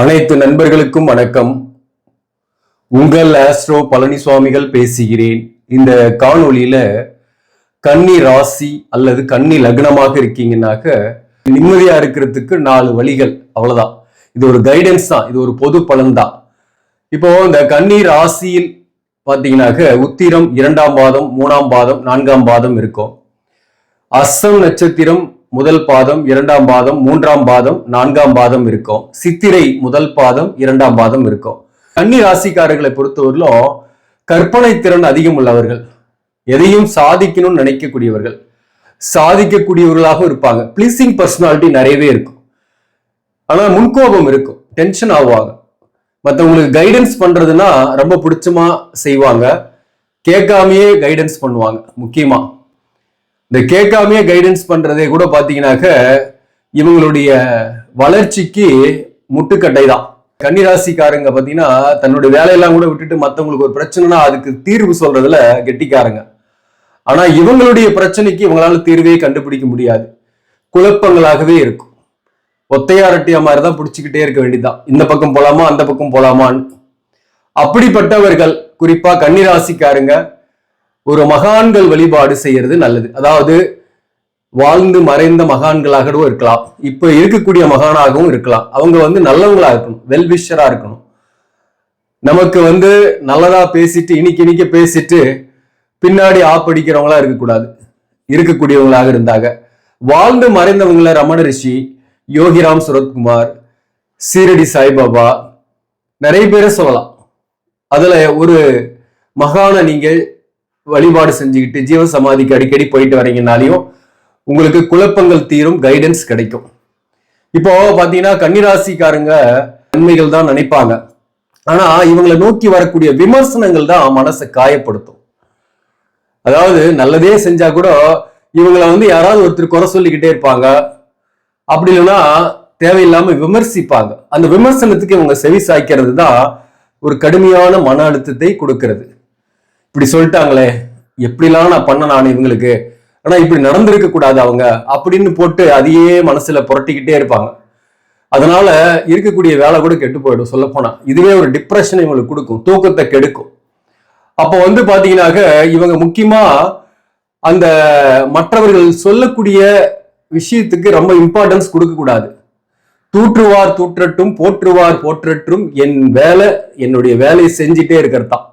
அனைத்து நண்பர்களுக்கும் வணக்கம். உங்கள் ஆஸ்ட்ரோ பழனிசுவாமிகள் பேசுகிறேன். இந்த காணொளியில கன்னி ராசி அல்லது கன்னி லக்னமாக இருக்கீங்கன்னாக்க நிம்மதியா இருக்கிறதுக்கு நாலு வழிகள். அவ்வளவுதான். இது ஒரு கைடன்ஸ் தான். இது ஒரு பொது பலன் தான். இப்போ இந்த கன்னி ராசியில் பார்த்தீங்கன்னாக்க உத்திரம் இரண்டாம் பாதம் மூணாம் பாதம் நான்காம் பாதம் இருக்கும். அஸ்ஸம் நட்சத்திரம் முதல் பாதம் இரண்டாம் பாதம் மூன்றாம் பாதம் நான்காம் பாதம் இருக்கும். சித்திரை முதல் பாதம் இரண்டாம் பாதம் இருக்கும். கன்னி ராசிக்காரர்களை பொறுத்தவரையிலும் கற்பனை திறன் அதிகம் உள்ளவர்கள். எதையும் சாதிக்கணும்னு நினைக்கக்கூடியவர்கள். சாதிக்கக்கூடியவர்களாகவும் இருப்பாங்க. பிளீசிங் பர்சனாலிட்டி நிறையவே இருக்கும். ஆனால் முன்கோபம் இருக்கும். டென்ஷன் ஆகுவாங்க மற்றவங்களுக்கு கைடன்ஸ் பண்றதுன்னா ரொம்ப பிடிச்சமா செய்வாங்க. கேட்காமையே கைடன்ஸ் பண்ணுவாங்க. முக்கியமாக இந்த கேட்காமையே கைடன்ஸ் பண்றதே கூட பாத்தீங்கன்னாக்க இவங்களுடைய வளர்ச்சிக்கு முட்டுக்கட்டை தான் கன்னிராசிக்காரங்க பாத்தீங்கன்னா தன்னுடைய வேலையெல்லாம் கூட விட்டுட்டு மத்தவங்களுக்கு ஒரு பிரச்சனைனா அதுக்கு தீர்வு சொல்றதுல கெட்டிக்காரங்க. ஆனா இவங்களுடைய பிரச்சனைக்கு இவங்களால தீர்வே கண்டுபிடிக்க முடியாது. குழப்பங்களாகவே இருக்கும். ஒத்தையாரட்டியா மாதிரி தான் பிடிச்சிக்கிட்டே இருக்க வேண்டியதான் இந்த பக்கம் போலாமா அந்த பக்கம் போலாமான்னு. அப்படிப்பட்டவர்கள் குறிப்பா கன்னிராசிக்காரங்க ஒரு மகான்கள் வழிபாடு செய்யறது நல்லது. அதாவது வாழ்ந்து மறைந்த மகான்களாகவும் இருக்கலாம். இப்ப இருக்கக்கூடிய மகானாகவும் இருக்கலாம். அவங்க வந்து நல்லவங்களா இருக்கணும். வெல்விஷரா இருக்கணும். நமக்கு வந்து நல்லதா பேசிட்டு இனிக்கு இனிக்க பேசிட்டு பின்னாடி ஆப்படிக்கிறவங்களா இருக்கக்கூடாது. இருக்கக்கூடியவங்களாக இருந்தாங்க. வாழ்ந்து மறைந்தவங்கள ரமண ரிஷி யோகிராம் சுரத்குமார் சீரடி சாய்பாபா நிறைய பேரை சொல்லலாம். அதுல ஒரு மகான நீங்கள் வழிபாடு செஞ்சுக்கிட்டு ஜீவ சமாதிக்கு அடிக்கடி போயிட்டு வரீங்கனாலையும் உங்களுக்கு குழப்பங்கள் தீரும் கைடன்ஸ் கிடைக்கும். இப்போ பாத்தீங்கன்னா கன்னிராசிக்காரங்க நன்மைகள் தான் நினைப்பாங்க. ஆனா இவங்களை நோக்கி வரக்கூடிய விமர்சனங்கள் தான் மனசை காயப்படுத்தும். அதாவது நல்லதே செஞ்சா கூட இவங்களை வந்து யாராவது ஒருத்தர் குறை சொல்லிக்கிட்டே இருப்பாங்க. அப்படி இல்லைன்னா தேவையில்லாம விமர்சிப்பாங்க. அந்த விமர்சனத்துக்கு இவங்க செவி சாய்க்கிறது தான் ஒரு கடுமையான மன அழுத்தத்தை கொடுக்கிறது. இப்படி சொல்லிட்டாங்களே எப்படிலாம் நான் பண்ண நான் இவங்களுக்கு? ஆனா இப்படி நடந்திருக்க கூடாது அவங்க அப்படின்னு போட்டு அதையே மனசுல புரட்டிக்கிட்டே இருப்பாங்க. அதனால இருக்கக்கூடிய வேலை கூட கெட்டு போயிடும் சொல்ல இதுவே ஒரு டிப்ரெஷன் இவங்களுக்கு கொடுக்கும் தூக்கத்தை கெடுக்கும். அப்போ வந்து பாத்தீங்கன்னாக்க இவங்க முக்கியமா அந்த மற்றவர்கள் சொல்லக்கூடிய விஷயத்துக்கு ரொம்ப இம்பார்ட்டன்ஸ் கொடுக்கக்கூடாது தூற்றுவார் தூற்றட்டும் போற்றுவார் போற்றட்டும் என் வேலை என்னுடைய வேலையை செஞ்சுட்டே இருக்கிறது தான்.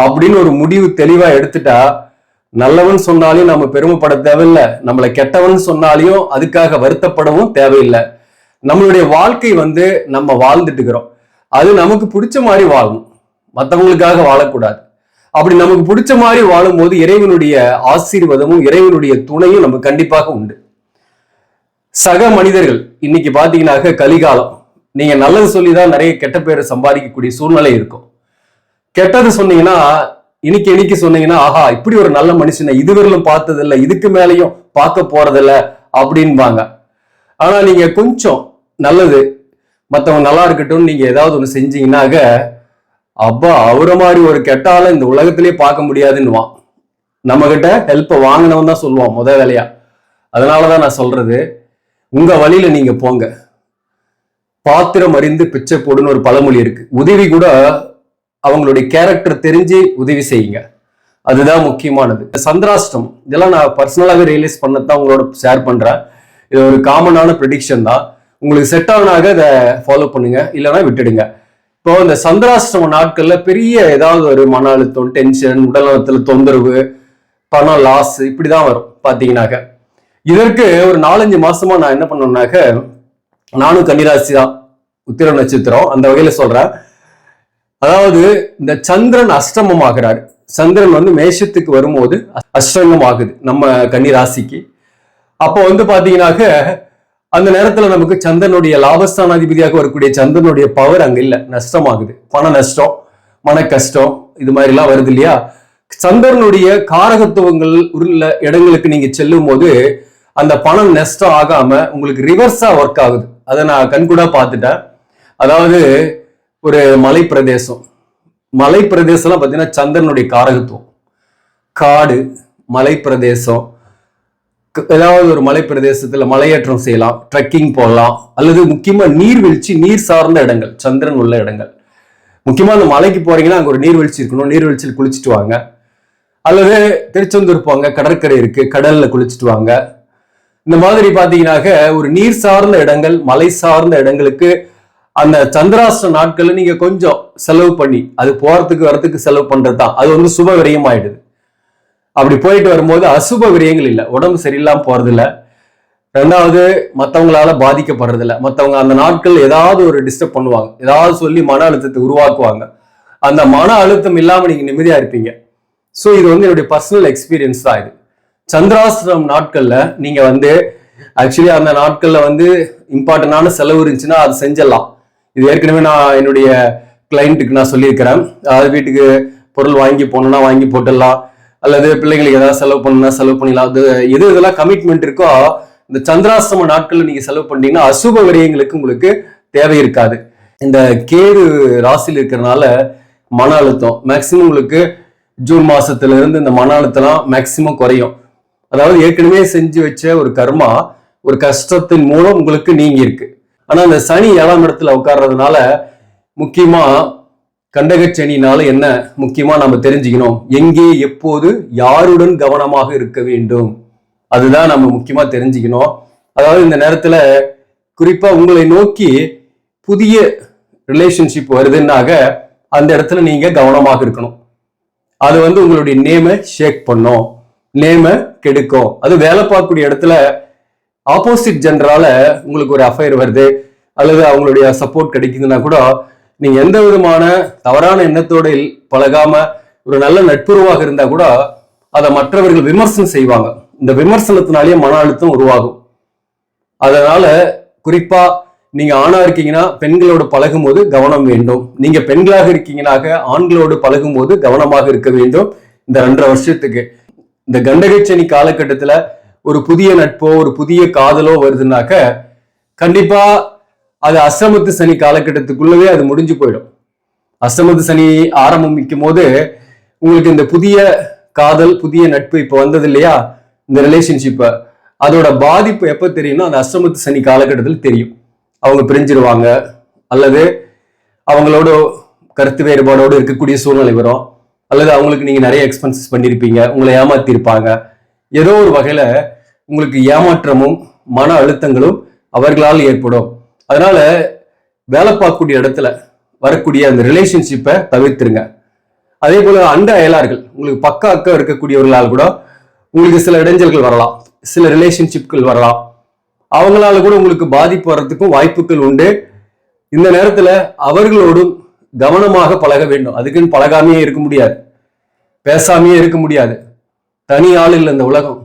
அப்படின்னு ஒரு முடிவு தெளிவா எடுத்துட்டா நல்லவன் சொன்னாலையும் நம்ம பெருமைப்பட தேவையில்லை. நம்மளை கெட்டவன் சொன்னாலையும் அதுக்காக வருத்தப்படவும் தேவையில்லை. நம்மளுடைய வாழ்க்கை வந்து நம்ம வாழ்ந்துட்டு இருக்கிறோம் அது நமக்கு பிடிச்ச மாதிரி வாழணும். மற்றவங்களுக்காக வாழக்கூடாது. அப்படி நமக்கு பிடிச்ச மாதிரி வாழும்போது இறைவனுடைய ஆசீர்வாதமும் இறைவனுடைய துணையும் நமக்கு கண்டிப்பாக உண்டு. சக மனிதர்கள் இன்னைக்கு பாத்தீங்கன்னாக்க கலிகாலம். நீங்க நல்லது சொல்லிதான் நிறைய கெட்ட பேரை சம்பாதிக்கக்கூடிய சூழ்நிலை இருக்கும். கெட்டது சொன்னீங்கன்னா இன்னைக்கு இன்னைக்கு சொன்னீங்கன்னா ஆஹா இப்படி ஒரு நல்ல மனுஷனை இதுவரையிலும் பார்த்ததில்ல இதுக்கு மேலேயும் பார்க்க போறதில்ல அப்படின்பாங்க. ஆனா நீங்க கொஞ்சம் நல்லது மற்றவங்க நல்லா இருக்கட்டும் நீங்க ஏதாவது ஒன்று செஞ்சீங்கன்னாக்க அப்பா அவரை மாதிரி ஒரு கெட்டால இந்த உலகத்திலேயே பார்க்க முடியாதுன்னுவான். நம்ம கிட்ட ஹெல்ப்பை வாங்கினவன் தான் சொல்லுவான் முத வேலையா. அதனாலதான் நான் சொல்றது உங்க வழியில நீங்க போங்க. பாத்திரம் அறிந்து பிச்சை போடுன்னு ஒரு பழமொழி இருக்கு. உதவி கூட அவங்களுடைய கேரக்டர் தெரிஞ்சு உதவி செய்யுங்க. அதுதான் முக்கியமானது. சந்திராஷ்டம் இதெல்லாம் நான் பர்சனலாகவே ரியலைஸ் பண்ணதான் உங்களோட ஷேர் பண்றேன். இது ஒரு காமனான ப்ரெடிக்ஷன் தான். உங்களுக்கு செட் ஆனாக அதை ஃபாலோ பண்ணுங்க. இல்லைன்னா விட்டுடுங்க. இப்போ இந்த சந்திராஷ்டம நாட்கள்ல பெரிய ஏதாவது ஒரு மன அழுத்தம் டென்ஷன் உடல்நலத்துல தொந்தரவு பணம் லாஸ் இப்படிதான் வரும் பாத்தீங்கன்னாக்க இதற்கு ஒரு நாலஞ்சு மாசமா நான் என்ன பண்ணோம்னாக்க நானும் கன்னிராசி தான் உத்திர நட்சத்திரம் அந்த வகையில சொல்றேன். அதாவது இந்த சந்திரன் அஷ்டமம் ஆகிறாரு சந்திரன் வந்து மேஷத்துக்கு வரும்போது அஷ்டங்கம் ஆகுது நம்ம கன்னிராசிக்கு. அப்போ வந்து பாத்தீங்கன்னாக்க அந்த நேரத்துல நமக்கு சந்திரனுடைய லாபஸ்தானாதிபதியாக வரக்கூடிய சந்திரனுடைய பவர் அங்க இல்ல. நஷ்டமாகுது. பண நஷ்டம் மன கஷ்டம் இது மாதிரி எல்லாம் வருது இல்லையா? சந்திரனுடைய காரகத்துவங்கள் உள்ள இடங்களுக்கு நீங்க செல்லும் போது அந்த பணம் நஷ்டம் ஆகாம உங்களுக்கு ரிவர்ஸா ஒர்க் ஆகுது. அதை நான் கண்கூடா பார்த்துட்டேன். அதாவது ஒரு மலை பிரதேசம் மலை பிரதேசம்லாம் பார்த்தீங்கன்னா சந்திரனுடைய காரகத்துவம். காடு மலை பிரதேசம் ஏதாவது ஒரு மலை மலையேற்றம் செய்யலாம் ட்ரெக்கிங் போகலாம் அல்லது முக்கியமாக நீர்வீழ்ச்சி நீர் சார்ந்த இடங்கள் சந்திரன் உள்ள இடங்கள். முக்கியமாக அந்த மலைக்கு போகிறீங்கன்னா அங்கே ஒரு நீர்வீழ்ச்சி இருக்கணும் நீர்வீழ்ச்சியில் குளிச்சுட்டு வாங்க. அல்லது திருச்செந்தூர் போங்க கடற்கரை இருக்குது கடலில் குளிச்சுட்டு வாங்க. இந்த மாதிரி பார்த்தீங்கன்னாக்க ஒரு நீர் சார்ந்த இடங்கள் மலை சார்ந்த இடங்களுக்கு அந்த சந்திராஷ்ட நாட்களை நீங்க கொஞ்சம் செலவு பண்ணி அது போறதுக்கு வரத்துக்கு செலவு பண்றது தான் அது வந்து சுப விரயம் ஆயிடுது. அப்படி போயிட்டு வரும்போது அசுப விரயங்கள் இல்லை. உடம்பு சரியில்லாம போறது ரெண்டாவது மற்றவங்களால பாதிக்கப்படுறது மற்றவங்க அந்த நாட்கள் ஏதாவது ஒரு டிஸ்டர்ப் பண்ணுவாங்க. ஏதாவது சொல்லி மன அழுத்தத்தை உருவாக்குவாங்க. அந்த மன அழுத்தம் இல்லாமல் நீங்க நிம்மதியா இருப்பீங்க. ஸோ இது வந்து என்னுடைய பர்சனல் எக்ஸ்பீரியன்ஸ் தான் இது. சந்திராசிரம் நாட்கள்ல நீங்க வந்து ஆக்சுவலி அந்த நாட்கள்ல வந்து இம்பார்ட்டன்டான செலவு இருந்துச்சுன்னா அது செஞ்சிடலாம். இது ஏற்கனவே நான் என்னுடைய கிளைண்ட்டுக்கு நான் சொல்லியிருக்கிறேன். அதாவது வீட்டுக்கு பொருள் வாங்கி போகணும்னா வாங்கி போட்டுடலாம். அல்லது பிள்ளைங்களுக்கு ஏதாவது செலவு பண்ணணும்னா செலவு பண்ணிடலாம். அது எது இதெல்லாம் கமிட்மெண்ட் இருக்கோ இந்த சந்திராசிரம நாட்களில் நீங்கள் செலவு பண்ணீங்கன்னா அசுப விரயங்களுக்கு உங்களுக்கு தேவை இருக்காது. இந்த கேது ராசியில் இருக்கிறனால மன அழுத்தம் மேக்சிமம் உங்களுக்கு ஜூன் மாசத்துல இருந்து இந்த மன அழுத்தம்லாம் மேக்சிமம் குறையும். அதாவது ஏற்கனவே செஞ்சு வச்ச ஒரு கர்மா ஒரு கஷ்டத்தின் மூலம் உங்களுக்கு நீங்கி இருக்கு. ஆனா அந்த சனி ஏழாம் இடத்துல உட்கார்றதுனால முக்கியமா கண்டகச்சனினால என்ன முக்கியமா நம்ம தெரிஞ்சுக்கணும். எங்கே எப்போது யாருடன் கவனமாக இருக்க வேண்டும்? அதுதான் நம்ம முக்கியமா தெரிஞ்சுக்கணும். அதாவது இந்த நேரத்துல குறிப்பா உங்களை நோக்கி புதிய ரிலேஷன்ஷிப் வருதுன்னாக அந்த இடத்துல நீங்க கவனமாக இருக்கணும். அது வந்து உங்களுடைய நேமை ஷேக் பண்ணும். நேமை கெடுக்கும். அது வேலை பார்க்கக்கூடிய இடத்துல ஆப்போசிட் ஜென்டரால உங்களுக்கு ஒரு அஃபைர் வருது அல்லது அவங்களுடைய சப்போர்ட் கிடைக்குதுன்னா கூட நீங்க எந்த விதமான தவறான எண்ணத்தோட பழகாம ஒரு நல்ல நட்புறவாக இருந்தா கூட அதை மற்றவர்கள் விமர்சனம் செய்வாங்க. இந்த விமர்சனத்தினாலேயே மன அழுத்தம் உருவாகும். அதனால குறிப்பா நீங்க ஆணா இருக்கீங்கன்னா பெண்களோடு பழகும்போது கவனம் வேண்டும். நீங்க பெண்களாக இருக்கீங்கனாக ஆண்களோடு பழகும்போது கவனமாக இருக்க வேண்டும். இந்த ரெண்டரை வருஷத்துக்கு. இந்த கண்டகச்சனி காலகட்டத்துல ஒரு புதிய நட்போ ஒரு புதிய காதலோ வருதுன்னாக்க கண்டிப்பா அது அஷ்டமத்து சனி காலகட்டத்துக்குள்ளவே அது முடிஞ்சு போயிடும். அஷ்டமத்து சனி ஆரம்பிக்கும் போது உங்களுக்கு இந்த புதிய காதல் புதிய நட்பு இப்ப வந்தது இல்லையா? இந்த ரிலேஷன்ஷிப்பை அதோட பாதிப்பு எப்ப தெரியும்னா அந்த அஷ்டமத்து சனி காலகட்டத்தில் தெரியும். அவங்க பிரிஞ்சிருவாங்க. அல்லது அவங்களோட கருத்து வேறுபாடோடு இருக்கக்கூடிய சூழ்நிலை வரும். அல்லது அவங்களுக்கு நீங்க நிறைய எக்ஸ்பென்சஸ் பண்ணியிருப்பீங்க உங்களை ஏமாத்திருப்பாங்க. ஏதோ ஒரு வகையில உங்களுக்கு ஏமாற்றமும் மன அழுத்தங்களும் அவர்களால் ஏற்படும். அதனால வேலை பார்க்கக்கூடிய இடத்துல வரக்கூடிய அந்த ரிலேஷன்ஷிப்பை தவிர்த்துருங்க. அதே போல அண்ட அயலார்கள் உங்களுக்கு பக்க அக்கம் இருக்கக்கூடியவர்களால் கூட உங்களுக்கு சில இடைஞ்சல்கள் வரலாம் சில ரிலேஷன்ஷிப்கள் வரலாம். அவங்களால கூட உங்களுக்கு பாதிப்பு வர்றதுக்கும் வாய்ப்புகள் உண்டு. இந்த நேரத்துல அவர்களோடும் கவனமாக பழக வேண்டும். அதுக்குன்னு பழகாமையே இருக்க முடியாது. பேசாமையே இருக்க முடியாது. தனி ஆள் இல்லை இந்த உலகம்.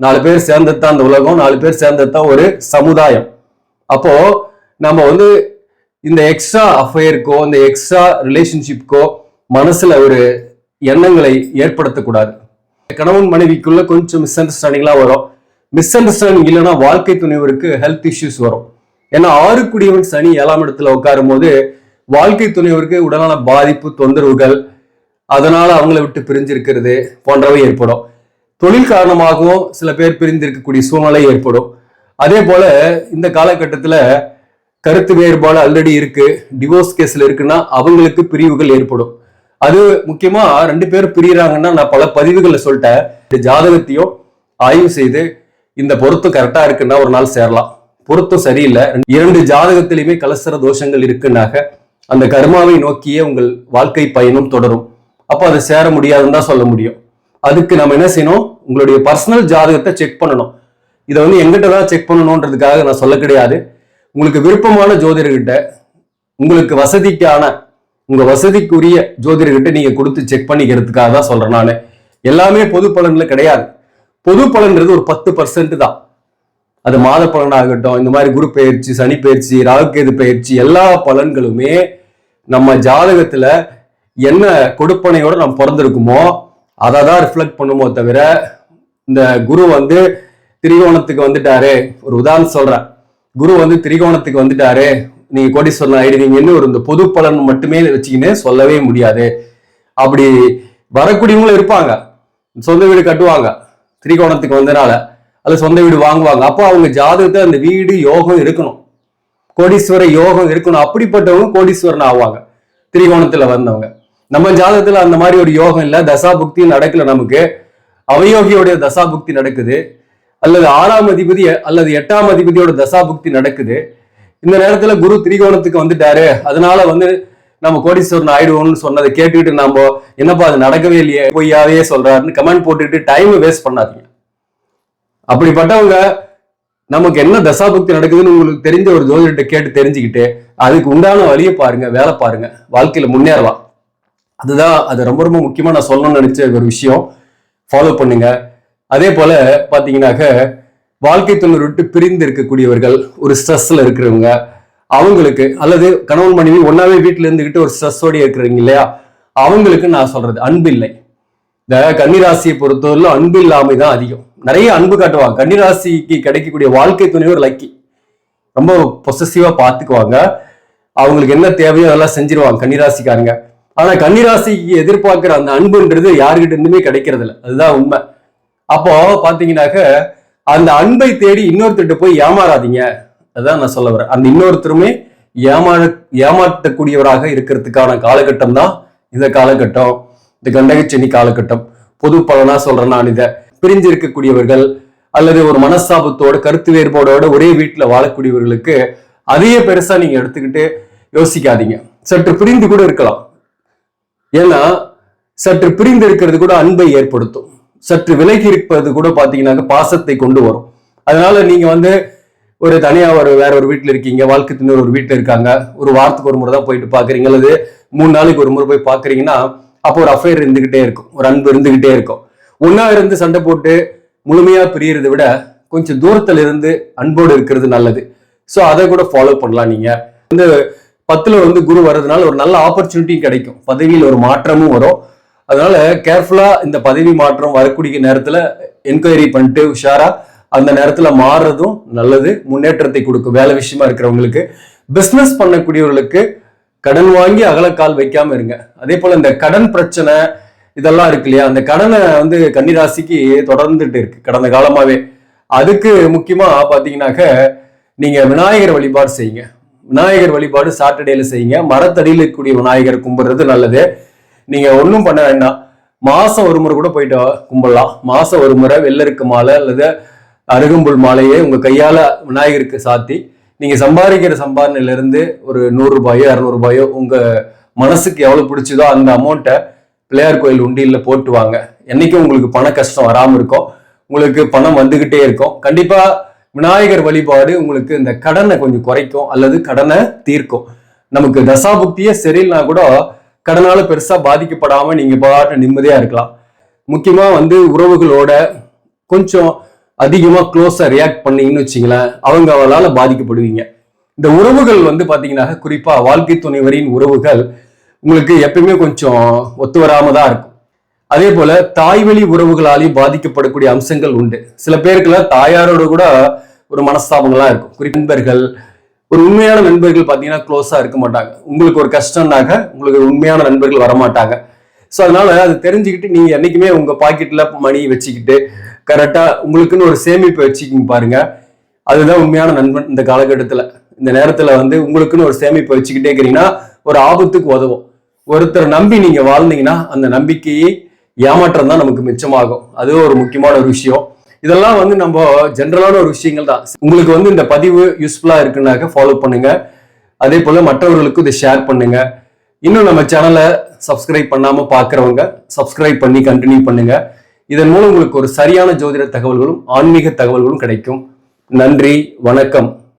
நாலு பேர் சேர்ந்தது தான் இந்த உலகம் நாலு பேர் சேர்ந்தது தான் ஒரு சமுதாயம். அப்போ நம்ம வந்து இந்த எக்ஸ்ட்ரா அஃபேருக்கோ இந்த எக்ஸ்ட்ரா ரிலேஷன்ஷிப்க்கோ மனசுல ஒரு எண்ணங்களை ஏற்படுத்தக்கூடாது. கணவன் மனைவிக்குள்ள கொஞ்சம் மிஸ் அண்டர்ஸ்டாண்டிங்லாம் வரும். மிஸ் அண்டர்ஸ்டாண்டிங் இல்லைன்னா வாழ்க்கை துணைவருக்கு ஹெல்த் இஷ்யூஸ் வரும். ஏன்னா ஆறுக்குடியவன் சனி ஏழாம் இடத்துல உட்காரும் போது வாழ்க்கை துணைவருக்கு உடலான பாதிப்பு தொந்தரவுகள் அதனால அவங்கள விட்டு பிரிஞ்சிருக்கிறது போன்றவை ஏற்படும். தொழில் காரணமாகவும் சில பேர் பிரிந்திருக்கக்கூடிய சூழ்நிலை ஏற்படும். அதே போல இந்த காலகட்டத்தில் கருத்து வேறுபாடு ஆல்ரெடி இருக்கு. டிவோர்ஸ் கேஸ்ல இருக்குன்னா அவங்களுக்கு பிரிவுகள் ஏற்படும். அது முக்கியமா ரெண்டு பேரும் பிரியறாங்கன்னா நான் பல பதிவுகளில் சொல்லிட்டேன். இந்த ஜாதகத்தையும் ஆய்வு செய்து இந்த பொருத்தம் கரெக்டா இருக்குன்னா ஒரு நாள் சேரலாம். பொருத்தம் சரியில்லை. இரண்டு ஜாதகத்திலையுமே கலசர தோஷங்கள் இருக்குன்னாக அந்த கர்மாவை நோக்கியே உங்கள் வாழ்க்கை பயணம் தொடரும். அப்போ அது சேர முடியாதுன்னு தான் சொல்ல முடியும். அதுக்கு நம்ம என்ன செய்யணும்? உங்களுடைய பர்சனல் ஜாதகத்தை செக் பண்ணணும். இதை வந்து எங்கிட்ட தான் செக் பண்ணணுன்றதுக்காக நான் சொல்ல கிடையாது. உங்களுக்கு விருப்பமான ஜோதிடர்கிட்ட உங்களுக்கு வசதிக்கான உங்க வசதிக்குரிய ஜோதிடர்கிட்ட நீங்க கொடுத்து செக் பண்ணிக்கிறதுக்காக தான் சொல்றேன் நான். எல்லாமே பொது பலன்ல கிடையாது. பொது பலன்றது ஒரு பத்து பர்சன்ட் தான். அது மாத பலனாகட்டும் இந்த மாதிரி குரு பயிற்சி சனி பயிற்சி ராகுகேது பயிற்சி எல்லா பலன்களுமே நம்ம ஜாதகத்துல என்ன கொடுப்பனையோட நம்ம பிறந்திருக்குமோ அதை தான் ரிஃப்ளெக்ட் பண்ணுமோ தவிர இந்த குரு வந்து திரிகோணத்துக்கு வந்துட்டாரு. ஒரு உதாரணம் சொல்றேன். குரு வந்து திரிகோணத்துக்கு வந்துட்டாரு. நீங்க கோடீஸ்வரன் ஆயிடுவீங்கன்னு ஒரு இந்த பொது பலன் மட்டுமே வச்சுக்கின்னு சொல்லவே முடியாது. அப்படி வரக்கூடியவங்களும் இருப்பாங்க. சொந்த வீடு கட்டுவாங்க. திரிகோணத்துக்கு வந்தனால. அது சொந்த வீடு வாங்குவாங்க. அப்போ அவங்க ஜாதகத்தை அந்த வீடு யோகம் இருக்கணும். கோடீஸ்வர யோகம் இருக்கணும். அப்படிப்பட்டவங்க கோடீஸ்வரன் ஆவாங்க. திரிகோணத்துல வந்தவங்க. நம்ம ஜாதகத்துல அந்த மாதிரி ஒரு யோகம் இல்ல. தசா புக்தி நடக்கல நமக்கு. அவயோகியோடைய தசா புக்தி நடக்குது. அல்லது ஆறாம் அதிபதி அல்லது எட்டாம் அதிபதியோட தசா புக்தி நடக்குது. இந்த நேரத்துல குரு திரிகோணத்துக்கு வந்துட்டாரு. அதனால வந்து நம்ம கோடீஸ்வரன் ஆயிடுவோம்னு சொன்னதை கேட்டுக்கிட்டு நாம என்னப்பா அது நடக்கவே இல்லையே பொய்யாவே சொல்றாருன்னு கமெண்ட் போட்டுட்டு டைம் வேஸ்ட் பண்ணாதீங்க. அப்படிப்பட்டவங்க நமக்கு என்ன தசாபக்தி நடக்குதுன்னு உங்களுக்கு தெரிஞ்ச ஒரு ஜோதிடத்தை கேட்டு தெரிஞ்சுக்கிட்டு அதுக்கு உண்டான வழியை பாருங்க வேலை பாருங்க. வாழ்க்கையில முன்னேறலாம். அதுதான் அது ரொம்ப ரொம்ப முக்கியமாக நான் சொல்லணும்னு நினச்ச ஒரு விஷயம். ஃபாலோ பண்ணுங்க. அதே போல் பார்த்தீங்கன்னாக்க வாழ்க்கை துணர் விட்டு பிரிந்து இருக்கக்கூடியவர்கள் ஒரு ஸ்ட்ரெஸ்ஸில் இருக்கிறவங்க அவங்களுக்கு அல்லது கணவன் மனைவி ஒன்றாவே வீட்டில் இருந்துக்கிட்டு ஒரு ஸ்ட்ரெஸ்ஸோட இருக்கிறீங்க இல்லையா? அவங்களுக்கு நான் சொல்கிறது அன்பு இல்லை. இந்த கன்னிராசியை பொறுத்தவரையிலும் அன்பு இல்லாமை தான் அதிகம். நிறைய அன்பு காட்டுவாங்க. கன்னிராசிக்கு கிடைக்கக்கூடிய வாழ்க்கை துணைவர் லக்கி ரொம்ப பொசசிவா பார்த்துக்குவாங்க. அவங்களுக்கு என்ன தேவையோ அதெல்லாம் செஞ்சிருவாங்க கன்னிராசிக்காரங்க. ஆனா கன்னிராசிக்கு எதிர்பார்க்கிற அந்த அன்புன்றது யாருக்கிட்ட இருந்துமே கிடைக்கிறது இல்லை அதுதான் உண்மை. அப்போ பாத்தீங்கன்னாக்க அந்த அன்பை தேடி இன்னொருத்தர்கிட்ட போய் ஏமாறாதீங்க. அதான் நான் சொல்ல வரேன். அந்த இன்னொருத்தருமே ஏமாற ஏமாற்றக்கூடியவராக இருக்கிறதுக்கான காலகட்டம் தான் இந்த காலகட்டம். இந்த கண்டகச்சனி காலகட்டம். பொது பலனா சொல்றேன் நான் இதை. பிரிஞ்சு இருக்கக்கூடியவர்கள் அல்லது ஒரு மனஸ்தாபத்தோட கருத்து வேறுபாடோட ஒரே வீட்டில் வாழக்கூடியவர்களுக்கு அதையே பெருசா நீங்க எடுத்துக்கிட்டு யோசிக்காதீங்க. சற்று பிரிந்து கூட இருக்கலாம். ஏன்னா சற்று பிரிந்து இருக்கிறது கூட அன்பை ஏற்படுத்தும். சற்று விலகி இருப்பது கூட பாத்தீங்கன்னாக்க பாசத்தை கொண்டு வரும். அதனால நீங்க வந்து ஒரு தனியா ஒரு வேற ஒரு வீட்டுல இருக்கீங்க வாழ்க்கை துணை ஒரு வீட்டுல இருக்காங்க ஒரு வாரத்துக்கு ஒரு முறை தான் போயிட்டு பாக்குறீங்க அல்லது மூணு நாளைக்கு ஒரு முறை போய் பாக்குறீங்கன்னா அப்போ ஒரு அஃபேர் இருந்துகிட்டே இருக்கும் ஒரு அன்பு இருந்துகிட்டே இருக்கும். ஒன்னா இருந்து சண்டை போட்டு முழுமையா பிரியறதை விட கொஞ்சம் தூரத்துல இருந்து அன்போடு இருக்கிறது நல்லது. ஸோ அதை கூட ஃபாலோ பண்ணலாம் நீங்க. வந்து பத்துல வந்து குரு வர்றதுனால ஒரு நல்ல ஆப்பர்ச்சுனிட்டி கிடைக்கும். பதவியில் ஒரு மாற்றமும் வரும். அதனால கேர்ஃபுல்லா இந்த பதவி மாற்றம் வரக்கூடிய நேரத்துல என்கொயரி பண்ணிட்டு உஷாரா அந்த நேரத்துல மாறுறதும் நல்லது. முன்னேற்றத்தை கொடுக்கும். வேலை விஷயமா இருக்கிறவங்களுக்கு. பிசினஸ் பண்ணக்கூடியவர்களுக்கு கடன் வாங்கி அகலக்கால் வைக்காம இருங்க. அதே போல இந்த கடன் பிரச்சனை இதெல்லாம் இருக்கு இல்லையா? அந்த கடனை வந்து கன்னிராசிக்கு தொடர்ந்துட்டு இருக்கு. கடந்த காலமாவே. அதுக்கு முக்கியமா பாத்தீங்கன்னாக்க நீங்க விநாயகர் வழிபாடு செய்யுங்க. விநாயகர் வழிபாடு சாட்டர்டேல செய்யுங்க. மரத்தடியில் இருக்கக்கூடிய விநாயகர் கும்பிடுறது நல்லது. நீங்க ஒன்றும் பண்ண வேண்டாம். மாசம் ஒரு முறை கூட போயிட்டு கும்பிடலாம். மாசம் ஒரு முறை வெள்ளருக்கு மாலை அல்லது அருகம்புல் மாலையை உங்க கையால விநாயகருக்கு சாத்தி நீங்க சம்பாதிக்கிற சம்பாதனையிலிருந்து ஒரு நூறு ரூபாயோ இரநூறுபாயோ உங்க மனசுக்கு எவ்வளவு பிடிச்சதோ அந்த அமௌண்ட்டை பிள்ளையார் கோயில் உண்டியில் போட்டு வாங்க. என்னைக்கும் உங்களுக்கு பண கஷ்டம் வராமல் இருக்கும். உங்களுக்கு பணம் வந்துகிட்டே இருக்கும். கண்டிப்பா விநாயகர் வழிபாடு உங்களுக்கு இந்த கடனை கொஞ்சம் குறைக்கும் அல்லது கடனை தீர்க்கும். நமக்கு தசாபுக்தியே சரியில்லைனா கூட கடனால பெருசா பாதிக்கப்படாம நீங்க பாட்டு நிம்மதியா இருக்கலாம். முக்கியமா வந்து உறவுகளோட கொஞ்சம் அதிகமாக க்ளோஸா ரியாக்ட் பண்ணீங்கன்னு வச்சுங்களேன் அவங்க அவளால் பாதிக்கப்படுவீங்க. இந்த உறவுகள் வந்து பார்த்தீங்கன்னா குறிப்பாக வாழ்க்கை துணைவரின் உறவுகள் உங்களுக்கு எப்பயுமே கொஞ்சம் ஒத்து வராம தான் இருக்கும். அதே போல தாய்வழி உறவுகளாலேயும் பாதிக்கப்படக்கூடிய அம்சங்கள் உண்டு. சில பேருக்குலாம் தாயாரோட கூட ஒரு மனஸ்தாபங்கள்லாம் இருக்கும். குறிப்பின்பர்கள் ஒரு உண்மையான நண்பர்கள் பார்த்தீங்கன்னா க்ளோஸாக இருக்க மாட்டாங்க. உங்களுக்கு ஒரு கஷ்டம்னாக்க உங்களுக்கு உண்மையான நண்பர்கள் வரமாட்டாங்க. ஸோ அதனால அது தெரிஞ்சுக்கிட்டு நீங்கள் என்றைக்குமே உங்கள் பாக்கெட்டில் மணி வச்சுக்கிட்டு கரெக்டாக உங்களுக்குன்னு ஒரு சேமிப்பு வச்சுக்கிங்க பாருங்க. அதுதான் உண்மையான நண்பன் இந்த காலகட்டத்தில். இந்த நேரத்தில் வந்து உங்களுக்குன்னு ஒரு சேமிப்பு வச்சுக்கிட்டே இருக்கிறீங்கன்னா ஒரு ஆபத்துக்கு உதவும். ஒருத்தர் நம்பி நீங்கள் வாழ்ந்தீங்கன்னா அந்த நம்பிக்கையை ஏமாற்றம் தான் நமக்கு மிச்சமாகும். அதுவும் ஒரு முக்கியமான ஒரு விஷயம். இதெல்லாம் வந்து நம்ம ஜென்ரலான ஒரு விஷயங்கள் தான் உங்களுக்கு வந்து இந்த பதிவு யூஸ்ஃபுல்லாக இருக்குன்னாக்க ஃபாலோ பண்ணுங்க. அதே போல் மற்றவர்களுக்கும் இதை ஷேர் பண்ணுங்க. இன்னும் நம்ம சேனலை சப்ஸ்கிரைப் பண்ணாமல் பார்க்குறவங்க சப்ஸ்கிரைப் பண்ணி கண்டினியூ பண்ணுங்க. இதன் மூலம் உங்களுக்கு ஒரு சரியான ஜோதிட தகவல்களும் ஆன்மீக தகவல்களும் கிடைக்கும். நன்றி வணக்கம்.